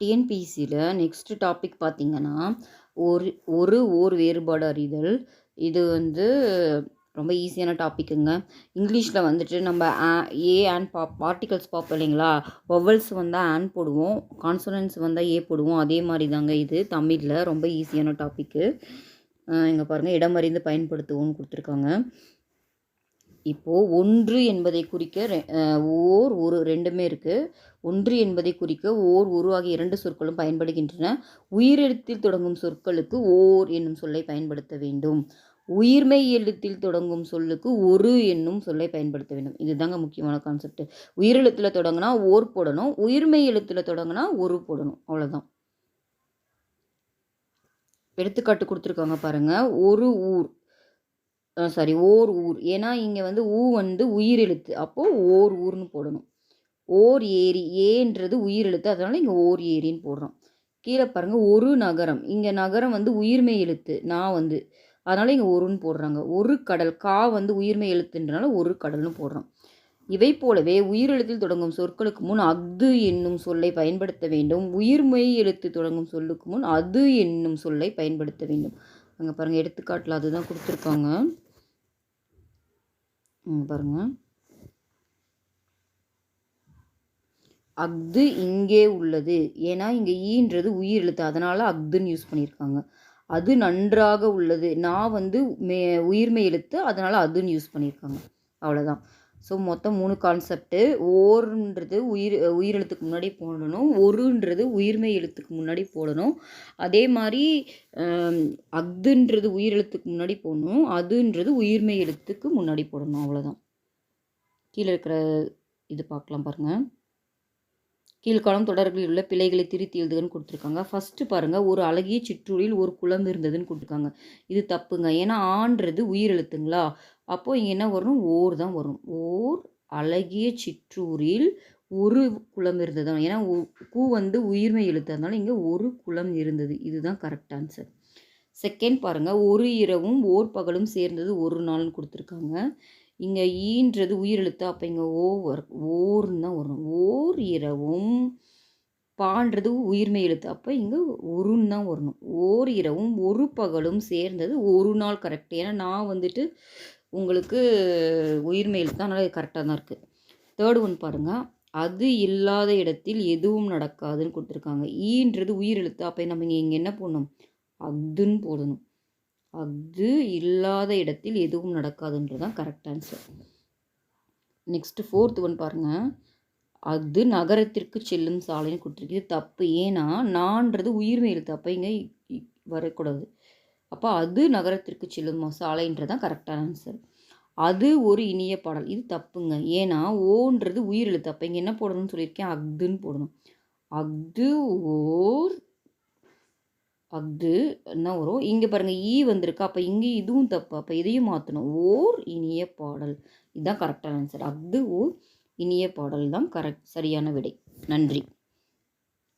டிஎன்பிசியில் next topic பார்த்திங்கன்னா ஒரு ஒரு ஓர் வேறுபாடு அறிதல். இது வந்து ரொம்ப ஈஸியான டாப்பிக்குங்க இங்கிலீஷில் வந்துட்டு நம்ம ஏ ஆன் பா பார்ட்டிகல்ஸ் பார்ப்போம் இல்லைங்களா? வவல்ஸ் வந்தால் ஆன் போடுவோம் கான்சனன்ஸ் வந்தால் ஏ போடுவோம். அதே மாதிரி தாங்க இது. தமிழில் ரொம்ப ஈஸியான டாப்பிக்கு இங்கே பாருங்கள் இடமறிந்து பயன்படுத்துவோம்னு கொடுத்துருக்காங்க. இப்போது ஒன்று என்பதை குறிக்க ஓர் ஒரு ரெண்டுமே இருக்குது ஒன்று என்பதை குறிக்க ஓர் ஒரு ஆகிய இரண்டு சொற்களும் பயன்படுகின்றன. உயிரெழுத்தில் தொடங்கும் சொற்களுக்கு ஓர் என்னும் சொல்லை பயன்படுத்த வேண்டும். உயிர்மெய் எழுத்தில் தொடங்கும் சொல்லுக்கு ஒரு என்னும் சொல்லை பயன்படுத்த வேண்டும். இதுதாங்க முக்கியமான கான்செப்ட் உயிரெழுத்தில் தொடங்கினா ஓர் போடணும். உயிர்மெய் எழுத்தில் தொடங்கினா ஒரு போடணும். அவ்வளோதான் எடுத்துக்காட்டு கொடுத்துருக்காங்க பாருங்கள் ஒரு ஊர். சாரி ஓர் ஊர். ஏன்னா இங்கே வந்து ஊ வந்து உயிரெழுத்து. அப்போது ஓர் ஊர்னு போடணும். ஓர் ஏரி. ஏன்றது உயிரெழுத்து. அதனால் இங்கே ஓர் ஏரின்னு போடுறோம். கீழே பாருங்கள் ஒரு நகரம். இங்கே நகரம் வந்து உயிர்மெய் எழுத்து. நான் வந்து. அதனால் இங்கே ஒருன்னு போடுறாங்க. ஒரு கடல். கா வந்து உயிர்மெய் எழுத்துன்றனால ஒரு கடல்னு போடுறோம். இவை போலவே உயிரெழுத்தில் தொடங்கும் சொற்களுக்கு முன் அஃது என்னும் சொல்லை பயன்படுத்த வேண்டும். உயிர்மெய் எழுத்து தொடங்கும் சொல்லுக்கு முன் அது என்னும் சொல்லை பயன்படுத்த வேண்டும். அங்கே பாருங்கள் எடுத்துக்காட்டில் அதுதான் கொடுத்துருக்காங்க. பாருங்க. அஃது இங்கே உள்ளது. ஏன்னா இங்கே ஈன்றது உயிர் எழுத்து அதனால் அஃதுன்னு யூஸ் பண்ணியிருக்காங்க அது நன்றாக உள்ளது. நான் வந்து மே உயிர்மை எழுத்து அதனால் அதுன்னு யூஸ் பண்ணியிருக்காங்க அவ்வளோதான் ஸோ மொத்தம் மூணு கான்செப்ட்டு ஓர்ன்றது உயிர் உயிரெழுத்துக்கு முன்னாடி போடணும். ஒருன்றது உயிர்மை எழுத்துக்கு முன்னாடி போடணும். அதே மாதிரி அதுன்றது உயிர் உயிரெழுத்துக்கு முன்னாடி போடணும். அதுன்றது உயிர்மை எழுத்துக்கு முன்னாடி போடணும். அவ்வளோதான் கீழே இருக்கிற இது பார்க்கலாம் பாருங்கள் கீழ்காலம் தொடர்களில் உள்ள பிழைகளை திருத்தி எழுதுகன்னு கொடுத்துருக்காங்க. ஃபஸ்ட்டு பாருங்கள் ஒரு அழகிய சிற்றூரில் ஒரு குளம் இருந்ததுன்னு கொடுத்துருக்காங்க. இது தப்புங்க. ஏன்னா ஆன்றது உயிரெழுத்துங்களா? அப்போது இங்கே என்ன வரும்? ஓர் தான் வரும். ஓர் அழகிய சிற்றூரில் ஒரு குளம் இருந்தது ஏன்னா உ- வந்து உயிர்மை எழுத்து. அதனால இங்கே ஒரு குளம் இருந்தது. இதுதான் கரெக்ட் ஆன்சர் செகண்ட் பாருங்கள் ஒரு இரவும் ஓர் பகலும் சேர்ந்தது ஒரு நாள்னு கொடுத்துருக்காங்க. இங்கே ஈன்றது உயிரெழுத்து அப்போ இங்கே ஓ ஓர்னு தான் வரணும் ஓர் இரவும் பான்றது உயிர்மை எழுத்து. அப்போ இங்கே ஒருன்னு தான் வரணும் ஓர் இரவும் ஒரு பகலும் சேர்ந்தது ஒரு நாள் கரெக்ட் ஏன்னா நான் வந்துட்டு உங்களுக்கு உயிர்மை எழுத்து தான் அதனால் கரெக்டாக தான் இருக்குது தேர்ட் ஒன் பாருங்கள் அது இல்லாத இடத்தில் எதுவும் நடக்காதுன்னு கொடுத்துருக்காங்க. ஈன்றது உயிரெழுத்து. அப்போ நம்ம இங்கே இங்கே என்ன போடணும்? அதுன்னு போடணும். அது இல்லாத இடத்தில் எதுவும் நடக்காதுன்றது தான் correct answer next fourth one பாருங்க. அது நகரத்திற்கு செல்லும் சாலைன்னு கொடுத்துருக்கு. இது தப்பு. ஏன்னா நான்றது உயிர்மை எழுத்து அப்போ இங்கே வரக்கூடாது. அப்போ அது நகரத்திற்கு செல்லும் சாலைன்றது தான் கரெக்டான ஆன்சர் அது ஒரு இனிய பாடல். இது தப்புங்க. ஏன்னா ஓன்றது உயிர் எழுத்து அப்போ இங்கே என்ன போடணும்னு சொல்லியிருக்கேன்? அக்துன்னு போடணும். அக்து ஓர் அது என்ன வரும்? இங்கே பாருங்கள் ஈ வந்திருக்கு. அப்போ இங்கே இதுவும் தப்பு. அப்போ இதையும் மாற்றணும் ஓர் இனிய பாடல். இதுதான் கரெக்டான ஆன்சர் அஃது ஓர் இனிய பாடல் தான் கரெக்ட் சரியான விடை. நன்றி.